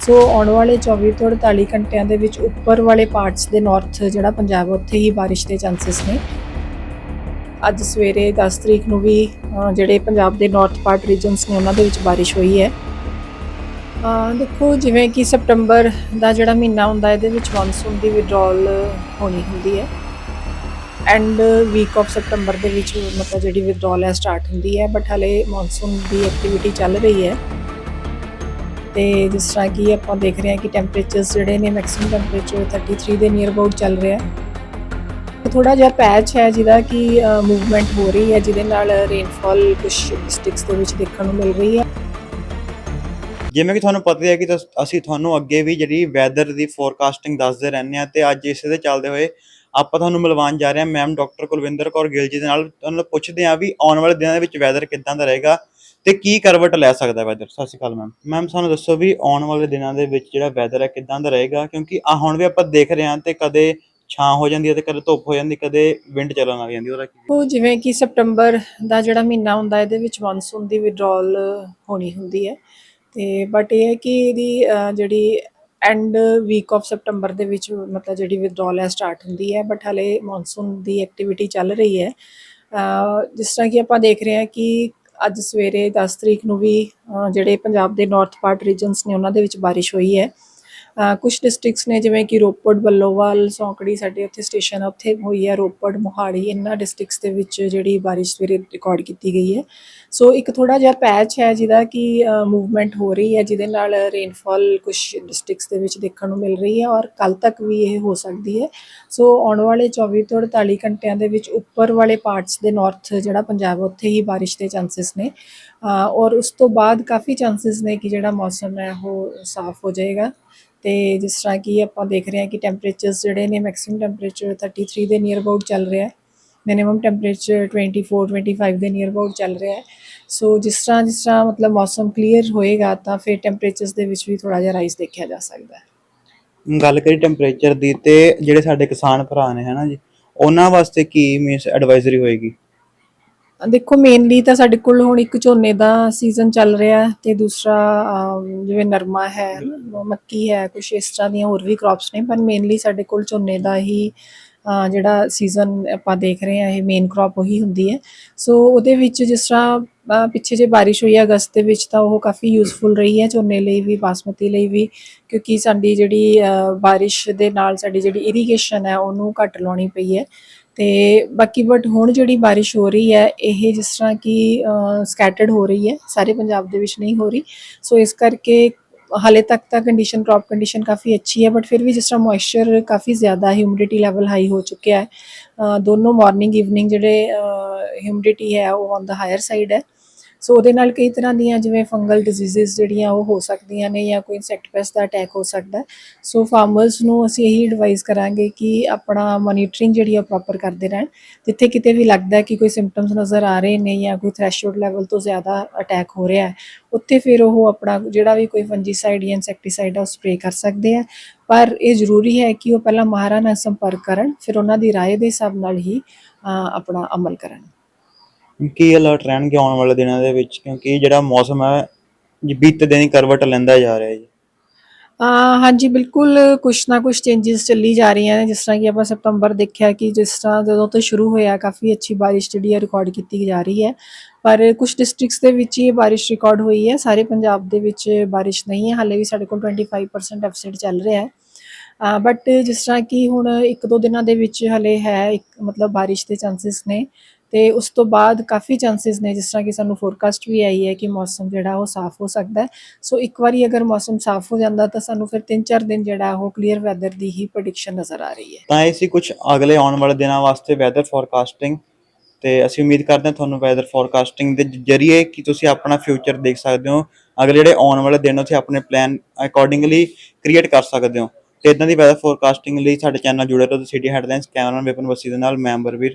ਸੋ ਆਉਣ ਵਾਲੇ 24 ਤੋਂ 48 ਘੰਟਿਆਂ ਦੇ ਵਿੱਚ ਉੱਪਰ ਵਾਲੇ ਪਾਰਟਸ ਦੇ ਨਾਰਥ ਜਿਹੜਾ ਪੰਜਾਬ ਹੈ, ਉੱਥੇ ਹੀ ਬਾਰਿਸ਼ ਦੇ ਚਾਂਸਸ ਨੇ। ਅੱਜ ਸਵੇਰੇ 10 ਤਰੀਕ ਨੂੰ ਵੀ ਜਿਹੜੇ ਪੰਜਾਬ ਦੇ ਨਾਰਥ ਪਾਰਟ ਰੀਜਨਸ ਨੇ ਉਹਨਾਂ ਦੇ ਵਿੱਚ ਬਾਰਿਸ਼ ਹੋਈ ਹੈ। ਦੇਖੋ ਜਿਵੇਂ ਕਿ ਸਪਟੰਬਰ ਦਾ ਜਿਹੜਾ ਮਹੀਨਾ ਹੁੰਦਾ ਇਹਦੇ ਵਿੱਚ ਮੌਨਸੂਨ ਦੀ ਵਿਡਰਾਲ ਹੋਣੀ ਹੁੰਦੀ ਹੈ। ਐਂਡ ਵੀਕ ਆਫ ਸਪਟੰਬਰ ਦੇ ਵਿੱਚ ਮਤਲਬ ਜਿਹੜੀ ਵਿਡਰਾਲ ਹੈ ਸਟਾਰਟ ਹੁੰਦੀ ਹੈ। ਬਟ ਹਲੇ ਮੌਨਸੂਨ ਦੀ ਐਕਟੀਵਿਟੀ ਚੱਲ ਰਹੀ ਹੈ। ਤੇ ਜਿਸ ਤਰ੍ਹਾਂ ਕਿ ਆਪਾਂ ਦੇਖ ਰਹੇ ਹਾਂ ਕਿ ਟੈਂਪਰੇਚਰਸ ਜਿਹੜੇ ਨੇ ਮੈਕਸਿਮਮ ਟੈਂਪਰੇਚਰ 33 ਦੇ ਨੀਅਰ ਅਬਾਊਟ ਚੱਲ ਰਿਹਾ ਹੈ। ਥੋੜਾ ਜਿਹਾ ਪੈਚ ਹੈ ਜਿਹਦਾ ਕਿ ਮੂਵਮੈਂਟ ਹੋ ਰਹੀ ਹੈ, ਜਿਹਦੇ ਨਾਲ ਰੇਨਫਾਲ ਕੁਝ ਡਿਸਟ੍ਰਿਕਟਸ ਦੇ ਵਿੱਚ ਦੇਖਣ ਨੂੰ ਮਿਲ ਰਹੀ ਹੈ। ਜਿਵੇਂ ਕਿ ਤੁਹਾਨੂੰ ਪਤਾ ਹੈ ਕਿ ਅਸੀਂ ਤੁਹਾਨੂੰ ਅੱਗੇ ਵੀ ਜਿਹੜੀ ਵੈਦਰ ਦੀ ਫੋਰਕਾਸਟਿੰਗ ਦੱਸਦੇ ਰਹਿੰਦੇ ਆ ਤੇ ਅੱਜ ਇਸੇ ਦੇ ਚੱਲਦੇ ਹੋਏ ਆਪਾਂ ਤੁਹਾਨੂੰ ਮਿਲਵਾਉਣ ਜਾ ਰਹੇ ਹਾਂ ਮੈਮ ਡਾਕਟਰ ਕੁਲਵਿੰਦਰ ਕੌਰ ਗਿੱਲ ਜੀ ਦੇ ਨਾਲ। ਤੁਹਾਨੂੰ ਪੁੱਛਦੇ ਆ ਵੀ ਆਉਣ ਵਾਲੇ ਦਿਨਾਂ ਦੇ ਵਿੱਚ ਵੈਦਰ ਕਿੱਦਾਂ ਦਾ ਰਹੇਗਾ। ਤੇ ਕੀ ਕਰਵਟ ਲੈ ਸਕਦਾ ਵੈਦਰ ਸਤਿ ਸ਼੍ਰੀ ਅਕਾਲ ਮੈਮ ਮੈਮ ਸਾਨੂੰ ਦੱਸੋ ਵੀ ਆਉਣ ਵਾਲੇ ਦਿਨਾਂ ਦੇ ਵਿੱਚ ਜਿਹੜਾ ਵੈਦਰ ਹੈ ਕਿੱਦਾਂ ਦਾ ਰਹੇਗਾ? ਕਿਉਂਕਿ ਆ ਹੁਣ ਵੀ ਆਪਾਂ ਦੇਖ ਰਹੇ ਹਾਂ ਤੇ ਕਦੇ ਛਾਂ ਹੋ ਜਾਂਦੀ ਹੈ ਤੇ ਕਦੇ ਧੁੱਪ ਹੋ ਜਾਂਦੀ, ਕਦੇ ਵਿੰਡ ਚੱਲਣ ਲੱਗ ਜਾਂਦੀ ਉਹਦਾ ਕੀ ਉਹ ਜਿਵੇਂ ਕਿ ਸਪਟੰਬਰ ਦਾ ਜਿਹੜਾ ਮਹੀਨਾ ਹੁੰਦਾ, ਇਹਦੇ ਵਿੱਚ ਮੌਨਸੂਨ ਦੀ ਵਿਡਰਾਲ ਹੋਣੀ ਹੁੰਦੀ ਹੈ। ਤੇ ਬਟ ਇਹ ਹੈ ਕਿ ਇਹਦੀ ਜਿਹੜੀ ਐਂਡ ਵੀਕ ਆਫ ਸਪਟੰਬਰ ਦੇ ਵਿੱਚ ਮਤਲਬ ਜਿਹੜੀ ਵਿਡਰਾਲ ਹੈ ਸਟਾਰਟ ਹੁੰਦੀ ਹੈ ਬਟ ਹਲੇ ਮੌਨਸੂਨ ਦੀ ਐਕਟੀਵਿਟੀ ਚੱਲ ਰਹੀ ਹੈ। ਜਿਸ ਤਰ੍ਹਾਂ ਕਿ ਆਪਾਂ ਦੇਖ ਰਹੇ ਹਾਂ ਕਿ ਅੱਜ ਸਵੇਰੇ 10 ਤਰੀਕ ਨੂੰ ਵੀ ਜਿਹੜੇ ਪੰਜਾਬ ਦੇ ਨਾਰਥ ਪਾਰਟ ਰੀਜਨਸ ਨੇ ਉਹਨਾਂ ਦੇ ਵਿੱਚ ਬਾਰਿਸ਼ ਹੋਈ ਹੈ। ਕੁਝ ਡਿਸਟ੍ਰਿਕਟਸ ਨੇ ਜਿਵੇਂ ਕਿ ਰੋਪੜ, ਬੱਲੋਵਾਲ, ਸੌਂਕੜੀ ਸਾਡੇ ਉੱਥੇ ਸਟੇਸ਼ਨ ਆ, ਉੱਥੇ ਹੋਈ ਹੈ ਰੋਪੜ, ਮੋਹਾਲੀ, ਇਹਨਾਂ ਡਿਸਟ੍ਰਿਕਟਸ ਦੇ ਵਿੱਚ ਜਿਹੜੀ ਬਾਰਿਸ਼ ਸਵੇਰੇ ਰਿਕਾਰਡ ਕੀਤੀ ਗਈ ਹੈ। ਸੋ ਇੱਕ ਥੋੜਾ ਜਿਹਾ ਪੈਚ ਹੈ ਜਿਹਦਾ ਕਿ ਮੂਵਮੈਂਟ ਹੋ ਰਹੀ ਹੈ, ਜਿਹਦੇ ਨਾਲ ਰੇਨਫਾਲ ਕੁਝ ਡਿਸਟ੍ਰਿਕਟਸ ਦੇ ਵਿੱਚ ਦੇਖਣ ਨੂੰ ਮਿਲ ਰਹੀ ਹੈ ਔਰ ਕੱਲ ਤੱਕ ਵੀ ਇਹ ਹੋ ਸਕਦੀ ਹੈ। ਸੋ ਆਉਣ ਵਾਲੇ 24 ਤੋਂ 48 ਘੰਟਿਆਂ ਦੇ ਵਿੱਚ ਉੱਪਰ ਵਾਲੇ ਪਾਰਟਸ ਦੇ ਨਾਰਥ ਜਿਹੜਾ ਪੰਜਾਬ ਉੱਥੇ ਹੀ ਬਾਰਿਸ਼ ਦੇ ਚਾਂਸਸ ਨੇ। ਔਰ ਉਸ ਤੋਂ ਬਾਅਦ ਕਾਫੀ ਚਾਂਸਸ ਨੇ ਕਿ ਜਿਹੜਾ ਮੌਸਮ ਹੈ ਉਹ ਸਾਫ਼ ਹੋ ਜਾਏਗਾ। ਤੇ ਜਿਸ ਤਰ੍ਹਾਂ ਕਿ ਆਪਾਂ ਦੇਖ ਰਹੇ ਹਾਂ ਕਿ ਟੈਂਪਰੇਚਰਸ ਜਿਹੜੇ ਨੇ ਮੈਕਸਿਮਮ ਟੈਂਪਰੇਚਰ 33 ਦੇ ਨੀਅਰ ਅਬਾਊਟ ਚੱਲ ਰਿਹਾ ਹੈ। ਮਿਨੀਮਮ ਟੈਂਪਰੇਚਰ 24 25 ਦੇ ਨੀਅਰ ਅਬਾਊਟ ਚੱਲ ਰਿਹਾ ਹੈ। ਸੋ ਜਿਸ ਤਰ੍ਹਾਂ ਜਿਸ ਤਰ੍ਹਾਂ ਮਤਲਬ ਮੌਸਮ ਕਲੀਅਰ ਹੋਏਗਾ ਤਾਂ ਫਿਰ ਟੈਂਪਰੇਚਰਸ ਦੇ ਵਿੱਚ ਵੀ ਥੋੜਾ ਜਿਹਾ ਰਾਈਜ਼ ਦੇਖਿਆ ਜਾ ਸਕਦਾ ਹੈ। ਗੱਲ ਕਰੀ ਟੈਂਪਰੇਚਰ ਦੀ ਤੇ ਜਿਹੜੇ ਸਾਡੇ ਕਿਸਾਨ ਭਰਾ ਨੇ, ਹਨਾ ਜੀ, ਉਹਨਾਂ ਵਾਸਤੇ ਕੀ ਮੀਨਸ ਐਡਵਾਈਜ਼ਰੀ ਹੋਏਗੀ? ਦੇਖੋ ਮੇਨਲੀ ਤਾਂ ਸਾਡੇ ਕੋਲ ਹੁਣ ਇੱਕ ਝੋਨੇ ਦਾ ਸੀਜ਼ਨ ਚੱਲ ਰਿਹਾ ਹੈ ਤੇ ਦੂਸਰਾ ਅਮ, ਜਿਵੇਂ ਨਰਮਾ ਹੈ ਮੱਕੀ ਹੈ ਕੁਝ ਇਸ ਤਰ੍ਹਾਂ ਦੀਆਂ ਹੋਰ ਵੀ ਕ੍ਰੌਪਸ ਨੇ ਪਰ ਮੇਨਲੀ ਸਾਡੇ ਕੋਲ ਝੋਨੇ ਦਾ ਹੀ ਅ, ਜਿਹੜਾ ਸੀਜ਼ਨ ਆਪਾਂ ਦੇਖ ਰਹੇ ਹਾਂ ਇਹ ਮੇਨ ਕ੍ਰੌਪ ਉਹੀ ਹੁੰਦੀ ਹੈ। ਸੋ ਉਹਦੇ ਵਿੱਚ ਜਿਸ ਤਰ੍ਹਾਂ ਅ, ਪਿੱਛੇ ਜੇ ਬਾਰਿਸ਼ ਹੋਈ ਹੈ ਅਗਸਤ ਦੇ ਵਿੱਚ ਤਾਂ ਉਹ ਕਾਫੀ ਯੂਜ਼ਫੁਲ ਰਹੀ ਹੈ ਝੋਨੇ ਲਈ ਵੀ ਬਾਸਮਤੀ ਲਈ ਵੀ ਕਿਉਂਕਿ ਸਾਡੀ ਜਿਹੜੀ ਅ, ਬਾਰਿਸ਼ ਦੇ ਨਾਲ ਸਾਡੀ ਜਿਹੜੀ ਇਰੀਗੇਸ਼ਨ ਹੈ ਉਹਨੂੰ ਘੱਟ ਲਾਉਣੀ ਪਈ ਹੈ। ਤੇ ਬਾਕੀ ਬਟ ਹੁਣ ਜਿਹੜੀ ਬਾਰਿਸ਼ ਹੋ ਰਹੀ ਹੈ, ਇਹ ਜਿਸ ਤਰ੍ਹਾਂ ਕਿ ਸਕੈਟਰਡ ਹੋ ਰਹੀ ਹੈ, ਸਾਰੇ ਪੰਜਾਬ ਦੇ ਵਿੱਚ ਨਹੀਂ ਹੋ ਰਹੀ। ਸੋ ਇਸ ਕਰਕੇ ਹਾਲੇ ਤੱਕ ਤਾਂ ਕੰਡੀਸ਼ਨ ਕ੍ਰੌਪ ਕੰਡੀਸ਼ਨ ਕਾਫੀ ਅੱਛੀ ਹੈ ਬਟ ਫਿਰ ਵੀ ਜਿਸ ਤਰ੍ਹਾਂ ਮੋਇਸਚਰ ਕਾਫੀ ਜ਼ਿਆਦਾ ਹਿਊਮਿਡਿਟੀ ਲੈਵਲ ਹਾਈ ਹੋ ਚੁੱਕਿਆ ਹੈ ਦੋਨੋਂ ਮਾਰਨਿੰਗ ਈਵਨਿੰਗ ਜਿਹੜੇ ਹਿਊਮਿਡਿਟੀ ਹੈ, ਉਹ ਔਨ ਦਾ ਹਾਇਰ ਸਾਈਡ ਹੈ। ਸੋ ਉਹਦੇ ਨਾਲ ਕਈ ਤਰ੍ਹਾਂ ਦੀਆਂ ਜਿਵੇਂ ਫੰਗਲ ਡਿਜ਼ੀਜ਼ਸ ਜਿਹੜੀਆਂ ਉਹ ਹੋ ਸਕਦੀਆਂ ਨੇ ਜਾਂ ਕੋਈ ਇਨਸੈਕਟ ਪੈਸਟ ਦਾ ਅਟੈਕ ਹੋ ਸਕਦਾ ਹੈ ਸੋ ਫਾਰਮਰਸ ਨੂੰ ਅਸੀਂ ਇਹੀ ਐਡਵਾਈਸ ਕਰਾਂਗੇ ਕਿ ਆਪਣਾ ਮੋਨੀਟਰਿੰਗ ਜਿਹੜੀ ਆ ਪ੍ਰੋਪਰ ਕਰਦੇ ਰਹਿਣ ਜਿੱਥੇ ਕਿਤੇ ਵੀ ਲੱਗਦਾ ਹੈ ਕਿ ਕੋਈ ਸਿੰਪਟਮਸ ਨਜ਼ਰ ਆ ਰਹੇ ਨੇ ਜਾਂ ਕੋਈ ਥ੍ਰੈਸ਼ੋਲਡ ਲੈਵਲ ਤੋਂ ਜ਼ਿਆਦਾ ਅਟੈਕ ਹੋ ਰਿਹਾ ਹੈ ਉੱਥੇ ਫਿਰ ਉਹ ਆਪਣਾ ਜਿਹੜਾ ਵੀ ਕੋਈ ਫੰਜੀਸਾਈਡ ਜਾਂ ਇਨਸੈਕਟੀਸਾਈਡ ਆ ਉਹ ਸਪਰੇਅ ਕਰ ਸਕਦੇ ਆ ਪਰ ਇਹ ਜ਼ਰੂਰੀ ਹੈ ਕਿ ਉਹ ਪਹਿਲਾਂ ਮਾਹਰਾਂ ਨਾਲ ਸੰਪਰਕ ਕਰਨ ਫਿਰ ਉਹਨਾਂ ਦੀ رائے ਦੇ ਹਿਸਾਬ ਨਾਲ ਹੀ ਅ, ਆਪਣਾ ਅਮਲ ਕਰਨ ਕੀ ਅਲਰਟ ਰਹਿਣਗੇ ਆਉਣ ਵਾਲੇ ਦਿਨਾਂ ਦੇ ਵਿੱਚ? ਕਿਉਂਕਿ ਜਿਹੜਾ ਮੌਸਮ ਹੈ ਜੀ ਬੀਤੇ ਦਿਨ ਹੀ ਕਰਵਟ ਲੈਂਦਾ ਜਾ ਰਿਹਾ ਜੀ। ਹਾਂਜੀ, ਬਿਲਕੁਲ ਕੁਛ ਨਾ ਕੁਛ ਚੇਂਜਸ ਚੱਲੀ ਜਾ ਰਹੀਆਂ ਨੇ। ਜਿਸ ਤਰ੍ਹਾਂ ਕਿ ਆਪਾਂ ਸਤੰਬਰ ਦੇਖਿਆ ਕਿ ਜਿਸ ਤਰ੍ਹਾਂ ਜਦੋਂ ਤੋਂ ਸ਼ੁਰੂ ਹੋਇਆ, ਕਾਫੀ ਅੱਛੀ ਬਾਰਿਸ਼ ਜਿਹੜੀ ਹੈ ਰਿਕਾਰਡ ਕੀਤੀ ਜਾ ਰਹੀ ਹੈ। ਪਰ ਕੁਝ ਡਿਸਟ੍ਰਿਕਟਸ ਦੇ ਵਿੱਚ ਹੀ ਇਹ ਬਾਰਿਸ਼ ਰਿਕਾਰਡ ਹੋਈ ਹੈ। ਸਾਰੇ ਪੰਜਾਬ ਦੇ ਵਿੱਚ ਬਾਰਿਸ਼ ਨਹੀਂ ਹੈ। ਹਾਲੇ ਵੀ ਸਾਡੇ ਕੋਲ 25% ਡੈਫਿਸਿਟ ਚੱਲ ਰਿਹਾ ਹੈ। ਬਟ ਜਿਸ ਤਰ੍ਹਾਂ ਕਿ ਹੁਣ ਇੱਕ ਦੋ ਦਿਨਾਂ ਦੇ ਵਿੱਚ ਹਲੇ ਹੈ, ਇੱਕ ਮਤਲਬ ਬਾਰਿਸ਼ ਦੇ ਚਾਂਸਸ ਨੇ। ਤੇ ਉਸ ਤੋਂ ਬਾਅਦ ਕਾਫੀ ਚਾਂਸਸ ਨੇ ਜਿਸ ਤਰ੍ਹਾਂ ਕਿ ਸਾਨੂੰ ਫੋਰਕਾਸਟ ਵੀ ਆਈ ਹੈ ਕਿ ਮੌਸਮ ਜਿਹੜਾ ਉਹ ਸਾਫ਼ ਹੋ ਸਕਦਾ ਹੈ। ਸੋ ਇੱਕ ਵਾਰੀ ਅਗਰ ਮੌਸਮ ਸਾਫ਼ ਹੋ ਜਾਂਦਾ ਤਾਂ ਸਾਨੂੰ ਫਿਰ 3-4 ਦਿਨ ਜਿਹੜਾ ਉਹ ਕਲੀਅਰ ਵੈਦਰ ਦੀ ਹੀ ਪ੍ਰੈਡਿਕਸ਼ਨ ਨਜ਼ਰ ਆ ਰਹੀ ਹੈ। ਤਾਂ ਇਹ ਸੀ ਕੁਝ ਅਗਲੇ ਆਉਣ ਵਾਲੇ ਦਿਨਾਂ ਵਾਸਤੇ ਵੈਦਰ ਫੋਰਕਾਸਟਿੰਗ ਤੇ ਅਸੀਂ ਉਮੀਦ ਕਰਦੇ ਹਾਂ ਤੁਹਾਨੂੰ ਵੈਦਰ ਫੋਰਕਾਸਟਿੰਗ ਦੇ ਜਰੀਏ ਕਿ ਤੁਸੀਂ ਆਪਣਾ ਫਿਊਚਰ ਦੇਖ ਸਕਦੇ ਹੋ। ਅਗਲੇ ਜਿਹੜੇ ਆਉਣ ਵਾਲੇ ਦਿਨ ਉੱਥੇ ਆਪਣੇ ਪਲਾਨ ਅਕੋਰਡਿੰਗਲੀ ਕ੍ਰੀਏਟ ਕਰ ਸਕਦੇ ਹੋ। ਤੇ ਇਦਾਂ ਦੀ ਵੈਦਰ ਫੋਰਕਾਸਟਿੰਗ ਲਈ ਸਾਡੇ ਚੈਨਲ ਜੁੜੇ ਰਹੋ City Headlines cameraman Vipan Vasi ਦੇ ਨਾਲ, ਮੈਂ ਅੰਬਰਵੀਰ